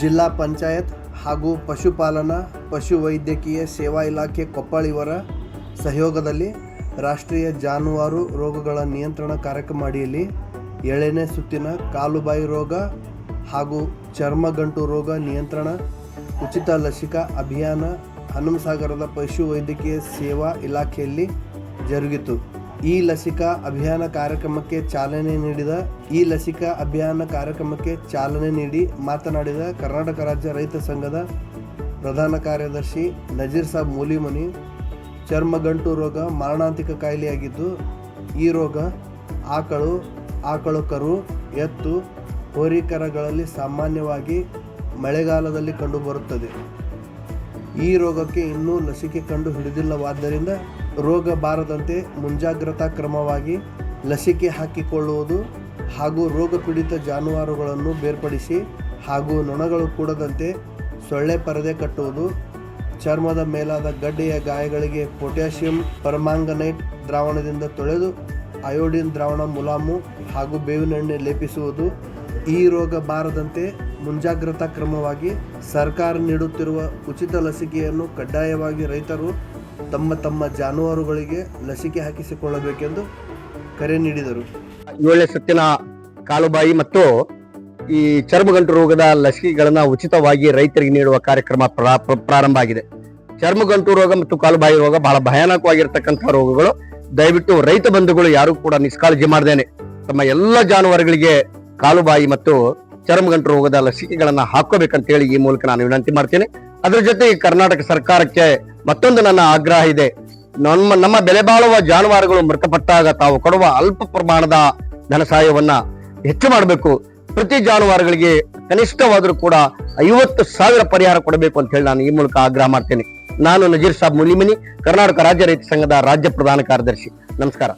ಜಿಲ್ಲಾ ಪಂಚಾಯತ್ ಹಾಗೂ ಪಶುಪಾಲನಾ ಪಶುವೈದ್ಯಕೀಯ ಸೇವಾ ಇಲಾಖೆ ಕೊಪ್ಪಳ ಇವರ ಸಹಯೋಗದಲ್ಲಿ ರಾಷ್ಟ್ರೀಯ ಜಾನುವಾರು ರೋಗಗಳ ನಿಯಂತ್ರಣ ಕಾರ್ಯಕ್ರಮ ಅಡಿಯಲ್ಲಿ ಏಳನೇ ಸುತ್ತಿನ ಕಾಲುಬಾಯಿ ರೋಗ ಹಾಗೂ ಚರ್ಮಗಂಟು ರೋಗ ನಿಯಂತ್ರಣ, ಉಚಿತ ಲಸಿಕಾ ಅಭಿಯಾನ, ಹನುಮಸಾಗರದ ಪಶುವೈದ್ಯಕೀಯ ಸೇವಾ ಇಲಾಖೆಯಲ್ಲಿ ಜರುಗಿತು. ಈ ಲಸಿಕಾ ಅಭಿಯಾನ ಕಾರ್ಯಕ್ರಮಕ್ಕೆ ಚಾಲನೆ ನೀಡಿದ, ಈ ಲಸಿಕಾ ಅಭಿಯಾನ ಕಾರ್ಯಕ್ರಮಕ್ಕೆ ಚಾಲನೆ ನೀಡಿ ಮಾತನಾಡಿದ ಕರ್ನಾಟಕ ರಾಜ್ಯ ರೈತ ಸಂಘದ ಪ್ರಧಾನ ಕಾರ್ಯದರ್ಶಿ ನಜೀರ್ ಸಾಬ್ ಮೂಲಿಮನಿ, ಚರ್ಮಗಂಟು ರೋಗ ಮಾರಣಾಂತಿಕ ಕಾಯಿಲೆಯಾಗಿದ್ದು, ಈ ರೋಗ ಆಕಳು ಆಕಳು ಕರು ಎತ್ತು, ಹೋರಿಕರಗಳಲ್ಲಿ ಸಾಮಾನ್ಯವಾಗಿ ಮಳೆಗಾಲದಲ್ಲಿ ಕಂಡುಬರುತ್ತದೆ. ಈ ರೋಗಕ್ಕೆ ಇನ್ನೂ ಲಸಿಕೆ ಕಂಡು ಹಿಡಿದಿಲ್ಲವಾದ್ದರಿಂದ ರೋಗ ಬಾರದಂತೆ ಮುಂಜಾಗ್ರತಾ ಕ್ರಮವಾಗಿ ಲಸಿಕೆ ಹಾಕಿಕೊಳ್ಳುವುದು ಹಾಗೂ ರೋಗ ಪೀಡಿತ ಜಾನುವಾರುಗಳನ್ನು ಬೇರ್ಪಡಿಸಿ ಹಾಗೂ ನೊಣಗಳು ಕೂಡದಂತೆ ಸೊಳ್ಳೆ ಪರದೆ ಕಟ್ಟುವುದು, ಚರ್ಮದ ಮೇಲಾದ ಗಡ್ಡೆಯ ಗಾಯಗಳಿಗೆ ಪೊಟ್ಯಾಷಿಯಂ ಪರ್ಮಾಂಗನೈಟ್ ದ್ರಾವಣದಿಂದ ತೊಳೆದು, ಅಯೋಡಿನ್ ದ್ರಾವಣ ಮುಲಾಮು ಹಾಗೂ ಬೇವಿನೆಣ್ಣೆ ಲೇಪಿಸುವುದು ಈ ರೋಗ ಬಾರದಂತೆ ಮುಂಜಾಗ್ರತಾ ಕ್ರಮವಾಗಿ ಸರ್ಕಾರ ನೀಡುತ್ತಿರುವ ಉಚಿತ ಲಸಿಕೆಯನ್ನು ಕಡ್ಡಾಯವಾಗಿ ರೈತರು ತಮ್ಮ ತಮ್ಮ ಜಾನುವಾರುಗಳಿಗೆ ಲಸಿಕೆ ಹಾಕಿಸಿಕೊಳ್ಳಬೇಕೆಂದು ಕರೆ ನೀಡಿದರು. ಏಳನೇ ಸುತ್ತಿನ ಕಾಲುಬಾಯಿ ಮತ್ತು ಈ ಚರ್ಮಗಂಟು ರೋಗದ ಲಸಿಕೆಗಳನ್ನು ಉಚಿತವಾಗಿ ರೈತರಿಗೆ ನೀಡುವ ಕಾರ್ಯಕ್ರಮ ಪ್ರಾ- ಪ್ರ- ಪ್ರಾರಂಭ ಆಗಿದೆ. ಚರ್ಮಗಂಟು ರೋಗ ಮತ್ತು ಕಾಲುಬಾಯಿ ರೋಗ ಬಹಳ ಭಯಾನಕವಾಗಿರ್ತಕ್ಕಂಥ ರೋಗಗಳು. ದಯವಿಟ್ಟು ರೈತ ಬಂಧುಗಳು ಯಾರು ಕೂಡ ನಿಷ್ಕಾಳಜಿ ಮಾಡ್ದೇನೆ. ತಮ್ಮ ಎಲ್ಲ ಜಾನುವಾರುಗಳಿಗೆ ಕಾಲುಬಾಯಿ ಮತ್ತು ಚರ್ಮಗಂಟು ರೋಗದ ಲಸಿಕೆಗಳನ್ನ ಹಾಕೋಬೇಕಂತ ಹೇಳಿ ಈ ಮೂಲಕ ನಾನು ವಿನಂತಿ ಮಾಡ್ತೇನೆ. ಅದರ ಜೊತೆಗೆ ಕರ್ನಾಟಕ ಸರ್ಕಾರಕ್ಕೆ ಮತ್ತೊಂದು ನನ್ನ ಆಗ್ರಹ ಇದೆ. ನಮ್ಮ ನಮ್ಮ ಬೆಲೆ ಬಾಳುವ ಜಾನುವಾರುಗಳು ಮೃತಪಟ್ಟಾಗ ತಾವು ಕೊಡುವ ಅಲ್ಪ ಪ್ರಮಾಣದ ಧನ ಸಹಾಯವನ್ನ ಹೆಚ್ಚು ಮಾಡಬೇಕು. ಪ್ರತಿ ಜಾನುವಾರುಗಳಿಗೆ ಕನಿಷ್ಠವಾದರೂ ಕೂಡ ಐವತ್ತು ಸಾವಿರ ಪರಿಹಾರ ಕೊಡಬೇಕು ಅಂತ ಹೇಳಿ ನಾನು ಈ ಮೂಲಕ ಆಗ್ರಹ ಮಾಡ್ತೇನೆ. ನಾನು ನಜೀರ್ ಸಾಬ್ ಮುಲಿಮನಿ ಕರ್ನಾಟಕ ರಾಜ್ಯ ರೈತ ಸಂಘದ ರಾಜ್ಯ ಪ್ರಧಾನ ಕಾರ್ಯದರ್ಶಿ. ನಮಸ್ಕಾರ.